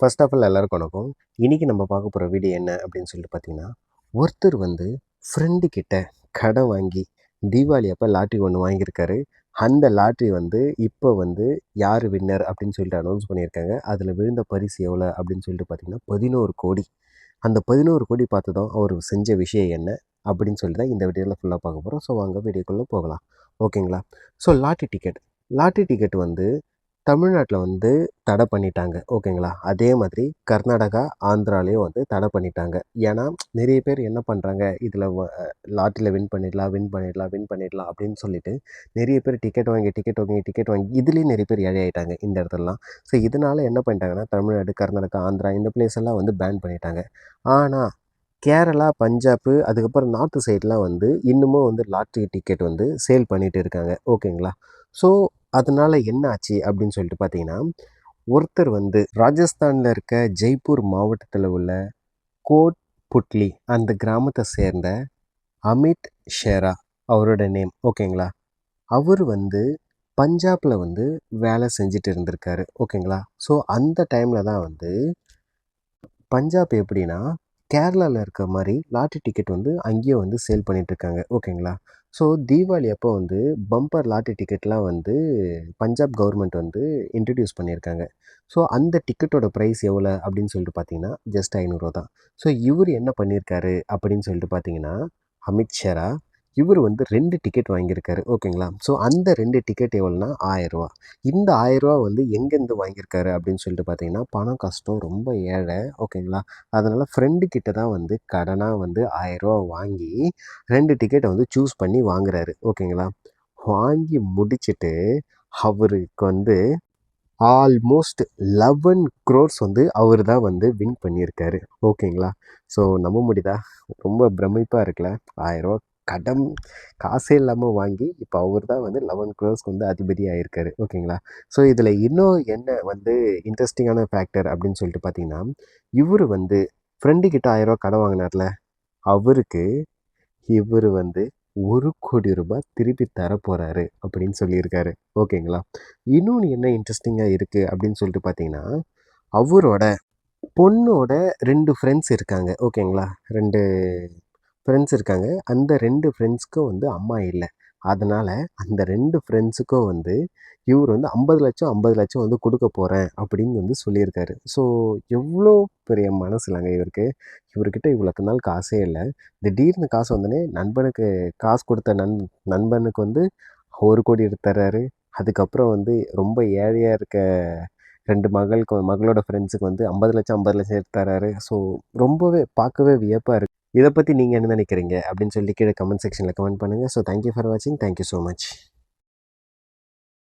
First of all எல்லாருக்கும் வணக்கம். இன்றைக்கி நம்ம பார்க்க போகிற வீடியோ என்ன அப்படின்னு சொல்லிட்டு பார்த்தீங்கன்னா ஒருத்தர் வந்து ஃப்ரெண்டு கிட்ட கடன் வாங்கி தீபாவளி அப்போ லாட்ரி ஒன்று வாங்கியிருக்காரு. அந்த லாட்ரி வந்து இப்போ வந்து யார் வின்னர் அப்படின்னு சொல்லிட்டு அனௌன்ஸ் பண்ணியிருக்காங்க. அதில் விழுந்த பரிசு எவ்வளோ அப்படின்னு சொல்லிட்டு பார்த்தீங்கன்னா பதினோரு கோடி. அந்த பதினோரு கோடி பார்த்ததும் அவர் செஞ்ச விஷயம் என்ன அப்படின்னு சொல்லி தான் இந்த வீடியோவில் ஃபுல்லாக பார்க்க போகிறோம் ஸோ வாங்க வீடியோக்குள்ளே போகலாம். ஓகேங்களா so lottery ticket lottery ticket வந்து தமிழ்நாட்டில் வந்து தடை பண்ணிட்டாங்க. ஓகேங்களா? அதே மாதிரி கர்நாடகா ஆந்திராலேயும் வந்து தடை பண்ணிட்டாங்க. ஏன்னா நிறைய பேர் என்ன பண்ணுறாங்க இதில் லாட்டரியில் வின் பண்ணிடலாம் வின் பண்ணிடலாம் வின் பண்ணிடலாம் அப்படின்னு சொல்லிட்டு நிறைய பேர் டிக்கெட் வாங்கி டிக்கெட் வாங்கி டிக்கெட் வாங்கி இதுலேயும் நிறைய பேர் ஏழையாயிட்டாங்க இந்த இடத்துலலாம். ஸோ இதனால் என்ன பண்ணிட்டாங்கன்னா தமிழ்நாடு கர்நாடகா ஆந்திரா இந்த பிளேஸ் எல்லாம் வந்து பேன் பண்ணிட்டாங்க. ஆனால் கேரளா பஞ்சாப்பு அதுக்கப்புறம் நார்த்து சைட்லாம் வந்து இன்னமும் வந்து லாட்ரி டிக்கெட் வந்து சேல் பண்ணிகிட்டு இருக்காங்க. ஓகேங்களா? ஸோ அதனால் என்ன ஆச்சு அப்படின்னு சொல்லிட்டு பார்த்தீங்கன்னா ஒருத்தர் வந்து ராஜஸ்தானில் இருக்க ஜெய்ப்பூர் மாவட்டத்தில் உள்ள கோட் புட்லி அந்த கிராமத்தை சேர்ந்த அமித் ஷேரா அவரோட நேம் ஓகேங்களா? அவர் வந்து பஞ்சாபில் வந்து வேலை செஞ்சுட்டு இருந்திருக்காரு ஓகேங்களா? ஸோ அந்த டைமில் தான் வந்து பஞ்சாப் எப்படின்னா கேரளாவில் இருக்க மாதிரி லாட்ரி டிக்கெட் வந்து அங்கேயே வந்து சேல் பண்ணிகிட்ருக்காங்க ஓகேங்களா? ஸோ தீபாவளி அப்போ வந்து பம்பர் லாட்டரி டிக்கெட்லாம் வந்து பஞ்சாப் கவர்மெண்ட் வந்து இன்ட்ரடியூஸ் பண்ணியிருக்காங்க. ஸோ அந்த டிக்கெட்டோட ப்ரைஸ் எவ்வளோ அப்படின்னு சொல்லிட்டு பார்த்தீங்கன்னா ஜஸ்ட் ஐநூறுரூவா தான். ஸோ இவர் என்ன பண்ணியிருக்காரு அப்படின்னு சொல்லிட்டு பார்த்தீங்கன்னா அமித்ஷரா இவர் வந்து ரெண்டு டிக்கெட் வாங்கியிருக்காரு ஓகேங்களா? ஸோ அந்த ரெண்டு டிக்கெட் எவ்வளோனா ஆயிரரூவா. இந்த ஆயிரரூவா வந்து எங்கேருந்து வாங்கியிருக்காரு அப்படின்னு சொல்லிட்டு பார்த்தீங்கன்னா பணம் கஷ்டம் ரொம்ப ஏழை ஓகேங்களா? அதனால் ஃப்ரெண்டு கிட்ட தான் வந்து கடனாக வந்து ஆயிரரூவா வாங்கி ரெண்டு டிக்கெட்டை வந்து சூஸ் பண்ணி வாங்குறாரு ஓகேங்களா? வாங்கி முடிச்சுட்டு அவருக்கு வந்து ஆல்மோஸ்ட் லெவன் க்ரோர்ஸ் வந்து அவர் தான் வந்து வின் பண்ணியிருக்காரு ஓகேங்களா? ஸோ நம்ப முடியுதா? ரொம்ப பிரமிப்பாக இருக்குல்ல ஆயிரரூவா கடன் காசே இல்லாமல் வாங்கி இப்போ அவர் தான் வந்து லெவன் க்ரோஸ்க்கு வந்து அதிபதி ஆகிருக்காரு ஓகேங்களா? ஸோ இதில் இன்னும் என்ன வந்து இன்ட்ரெஸ்டிங்கான ஃபேக்டர் அப்படின்னு சொல்லிட்டு பார்த்தீங்கன்னா இவர் வந்து ஃப்ரெண்டு கிட்ட ஆயிரரூவா கடன் வாங்கினார்ல அவருக்கு இவர் வந்து ஒரு கோடி ரூபாய் திருப்பி தர போகிறாரு அப்படின்னு சொல்லியிருக்காரு. ஓகேங்களா? இன்னொன்று என்ன இன்ட்ரெஸ்டிங்காக இருக்குது அப்படின்னு சொல்லிட்டு பார்த்தீங்கன்னா அவரோட பொண்ணோட ரெண்டு ஃப்ரெண்ட்ஸ் இருக்காங்க. ஓகேங்களா? ரெண்டு ஃப்ரெண்ட்ஸ் இருக்காங்க. அந்த ரெண்டு ஃப்ரெண்ட்ஸுக்கும் வந்து அம்மா இல்லை. அதனால் அந்த ரெண்டு ஃப்ரெண்ட்ஸுக்கும் வந்து இவர் வந்து ஐம்பது லட்சம் ஐம்பது லட்சம் வந்து கொடுக்க போகிறேன் அப்படின்னு வந்து சொல்லியிருக்காரு. ஸோ எவ்வளோ பெரிய மனசு இல்லைங்க இவருக்கு. இவர்கிட்ட இவ்வளோக்கு நாள் காசே இல்லை. திடீர்னு காசு வந்தோடனே நண்பனுக்கு காசு கொடுத்த நண் நண்பனுக்கு வந்து ஒரு கோடி எடுத்துறாரு அதுக்கப்புறம் வந்து ரொம்ப ஏழையாக இருக்க ரெண்டு மகளுக்கு மகளோட ஃப்ரெண்ட்ஸுக்கு வந்து ஐம்பது லட்சம் ஐம்பது லட்சம் எடுத்துறாரு ஸோ ரொம்பவே பார்க்கவே வியப்பாக இருக்குது இதை பற்றி நீங்கள் என்ன நினைக்கிறீங்க? அப்படின்னு சொல்லி கீழே கமெண்ட் செக்ஷனில் கமெண்ட் பண்ணுங்கள் ஸோ தேங்க்யூ ஃபார் வாட்சிங் தேங்க்யூ ஸோ மச்